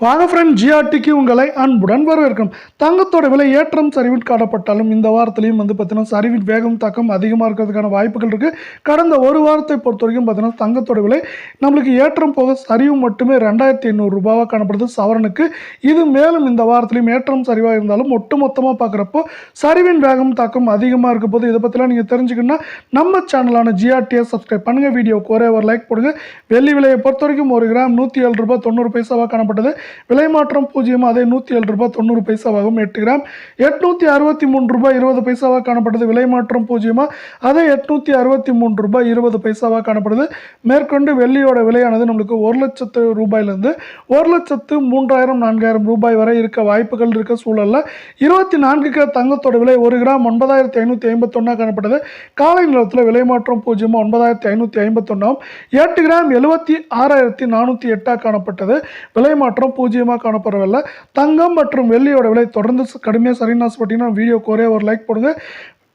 வாங்க ஃப்ரெண்ட் ஜிஆர்டிக்கு உங்களை அன்புடன் வரவேற்கும் தங்கத்தோட விலை ஏற்றம் சரிவின் காணப்பட்டாலும் இந்த வாரத்திலையும் வந்து பார்த்தீங்கன்னா சரிவின் வேகம் தாக்கம் அதிகமாக இருக்கிறதுக்கான வாய்ப்புகள் இருக்குது கடந்த ஒரு வாரத்தை பொறுத்த வரைக்கும் பார்த்தீங்கன்னா தங்கத்தோட விலை நம்மளுக்கு ஏற்றம் போக சரிவு மட்டுமே ரெண்டாயிரத்தி எண்ணூறு ரூபாவாக காணப்படுது சவரனுக்கு. இது மேலும் இந்த வாரத்திலையும் ஏற்றம் சரிவாக இருந்தாலும் ஒட்டுமொத்தமாக பார்க்குறப்போ சரிவின் வேகம் தாக்கம் அதிகமாக இருக்க போது இதை பற்றிலாம் நீங்கள் தெரிஞ்சுக்கணும்னா நம்ம சேனலான ஜிஆர்டிஎஸ் சப்ஸ்கிரைப் பண்ணுங்கள் வீடியோக்கு ஒரே ஒரு லைக் போடுங்க. வெள்ளி விலையை பொறுத்த வரைக்கும் ஒரு கிராம் நூற்றி ஏழு ரூபாய் தொண்ணூறு பைசாவாக காணப்பட்டது. விலை மாற்றம் பூஜ்ஜியம் அதே நூற்றி ஏழு ரூபாய் தொண்ணூறு பைசாவாகவும் எட்டு கிராம் எட்நூற்றி அறுபத்தி மூணு ரூபாய் இருபது பைசாவாக காணப்பட்டது விலை மாற்றம் பூஜ்ஜியமாக அதே எட்நூற்றி அறுபத்தி மூணு ரூபாய் இருபது பைசாவாக காணப்படுது. மேற்கொண்டு வெள்ளியோட விலையானது நம்மளுக்கு ஒரு லட்சத்து ரூபாயிலேருந்து ஒரு லட்சத்து மூன்றாயிரம் நான்காயிரம் ரூபாய் வரை இருக்க வாய்ப்புகள் இருக்க சூழலில். இருபத்தி நான்கு நான்குக்கு தங்கத்தோட விலை ஒரு கிராம் ஒன்பதாயிரத்தி ஐநூற்றி ஐம்பத்தொன்னா காணப்பட்டது காலை நிலத்தில் விலை மாற்றம் பூஜ்ஜியமாக ஒன்பதாயிரத்தி ஐநூற்றி ஐம்பத்தொன்னாம் எட்டு கிராம் எழுபத்தி ஆறாயிரத்தி நானூற்றி எட்டாக காணப்பட்டது. விலை மாற்றம் பூஜ்ஜியமாக காணப்படவில்லை தங்கம் மற்றும் வெள்ளியோட விலை தொடர்ந்து கடுமையாக சரின்னு வீடியோ வீடியோக்கு ஒரே ஒரு லைக் போடுங்க.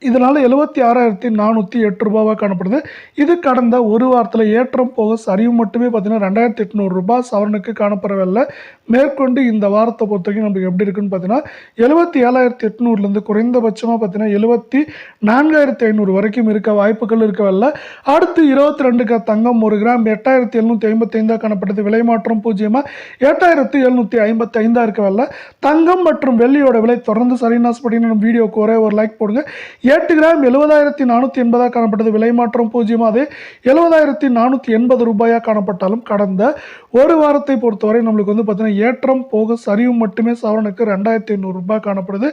இதனால் எழுபத்தி ஆறாயிரத்தி நானூற்றி எட்டு ரூபாவாக காணப்படுது. இது கடந்த ஒரு வாரத்தில் ஏற்றம் போக சரிவு மட்டுமே பார்த்தீங்கன்னா ரெண்டாயிரத்தி எட்நூறு ரூபாய் சவரனுக்கு காணப்படவில்லை. மேற்கொண்டு இந்த வாரத்தை பொறுத்த வரைக்கும் நம்மளுக்கு எப்படி இருக்குன்னு பார்த்தீங்கன்னா எழுபத்தி ஏழாயிரத்தி எட்நூறுலேருந்து குறைந்தபட்சமாக பார்த்தீங்கன்னா எழுபத்தி நான்காயிரத்தி ஐநூறு வரைக்கும் இருக்க வாய்ப்புகள் இருக்கவில்லை. அடுத்து இருபத்தி ரெண்டுக்கு தங்கம் ஒரு கிராம் எட்டாயிரத்தி எழுநூற்றி ஐம்பத்தைந்தாக காணப்பட்டது விலை மாற்றம் பூஜ்ஜியமாக எட்டாயிரத்தி எழுநூற்றி ஐம்பத்தி ஐந்தாக இருக்கவில்லை. தங்கம் மற்றும் வெள்ளியோட விலை தொடர்ந்து சரிநாஸ் பட்டின நம்ம வீடியோக்கு ஒரே ஒரு லைக் போடுங்க. எட்டு கிராம் எழுபதாயிரத்தி நானூற்றி எண்பதாக காணப்பட்டது. விலை மாற்றம் பூஜ்ஜியம். அது எழுபதாயிரத்தி நானூற்றி எண்பது ரூபாயாக காணப்பட்டாலும் கடந்த ஒரு வாரத்தை பொறுத்தவரை நம்மளுக்கு வந்து பார்த்தீங்கன்னா ஏற்றம் போக சரிவு மட்டுமே சவரனுக்கு ரெண்டாயிரத்தி ஐநூறு ரூபாய் காணப்படுது.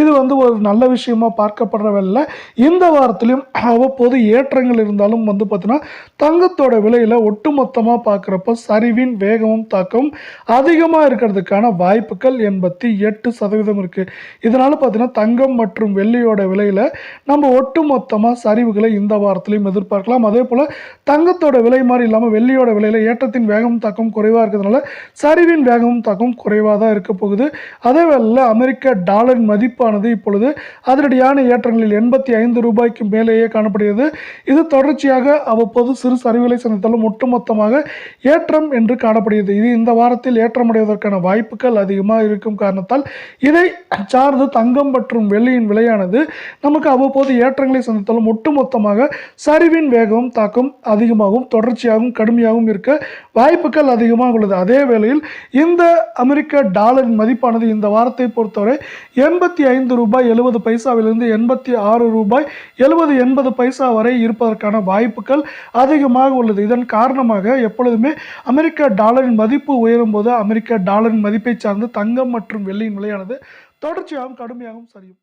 இது வந்து ஒரு நல்ல விஷயமா பார்க்கப்படுறவில்லை இந்த வாரத்திலையும் அவ்வப்போது ஏற்றங்கள் இருந்தாலும் வந்து பார்த்தீங்கன்னா தங்கத்தோட விலையில் ஒட்டுமொத்தமாக பார்க்குறப்ப சரிவின் வேகமும் தாக்கம் அதிகமாக இருக்கிறதுக்கான வாய்ப்புகள் எண்பத்தி எட்டு சதவீதம் இருக்குது இதனால் பார்த்தீங்கன்னா தங்கம் மற்றும் வெள்ளியோட விலையில் நம்ம ஒட்டுமொத்தமாக சரிவுகளை இந்த வாரத்திலையும் எதிர்பார்க்கலாம். அதே போல் தங்கத்தோட விலை மாதிரி இல்லாமல் வெள்ளியோட விலையில் ஏற்றத்தின் வேகம் தாக்கம் குறைவாக இருக்கிறதுனால சரிவின் வேகமும் தாக்கம் குறைவாக தான் இருக்க போகுது. அதே வேளையில் அமெரிக்க டாலரின் மதிப்பானது இப்பொழுது அதிரடியான ஏற்றங்களில் எண்பத்தி ஐந்து ரூபாய்க்கு மேலேயே காணப்படுகிறது. இது தொடர்ச்சியாக அவ்வப்போது சிறு சரிவுகளை சந்தித்தாலும் ஒட்டுமொத்தமாக ஏற்றம் என்று காணப்படுகிறது. இது இந்த வாரத்தில் ஏற்றமடைவதற்கான வாய்ப்புகள் அதிகமாக இருக்கும் காரணத்தால் இதை சார்ந்து தங்கம் மற்றும் வெள்ளியின் விலையானது நமக்கு அவ்வப்போது ஏற்றங்களை சந்தித்தாலும் ஒட்டுமொத்தமாக சரிவின் வேகம் தாக்கம் அதிகமாகவும் தொடர்ச்சியாகவும் கடுமையாகவும் இருக்க வாய்ப்புகள் அதிகமாக உள்ளது. அதே வேளையில் இந்த அமெரிக்க டாலரின் மதிப்பானது இந்த வாரத்தை பொறுத்தவரை எண்பத்தி ஐந்து ரூபாய் எழுபது பைசாவிலிருந்து எண்பத்தி ஆறு ரூபாய் எழுபது எண்பது பைசா வரை இருப்பதற்கான வாய்ப்புகள் அதிகமாக உள்ளது. இதன் காரணமாக எப்பொழுதுமே அமெரிக்க டாலரின் மதிப்பு உயரும் போது அமெரிக்க டாலரின் மதிப்பை சார்ந்து தங்கம் மற்றும் வெள்ளியின் விலையானது தொடர்ச்சியாகவும் கடுமையாகவும் சரியும்.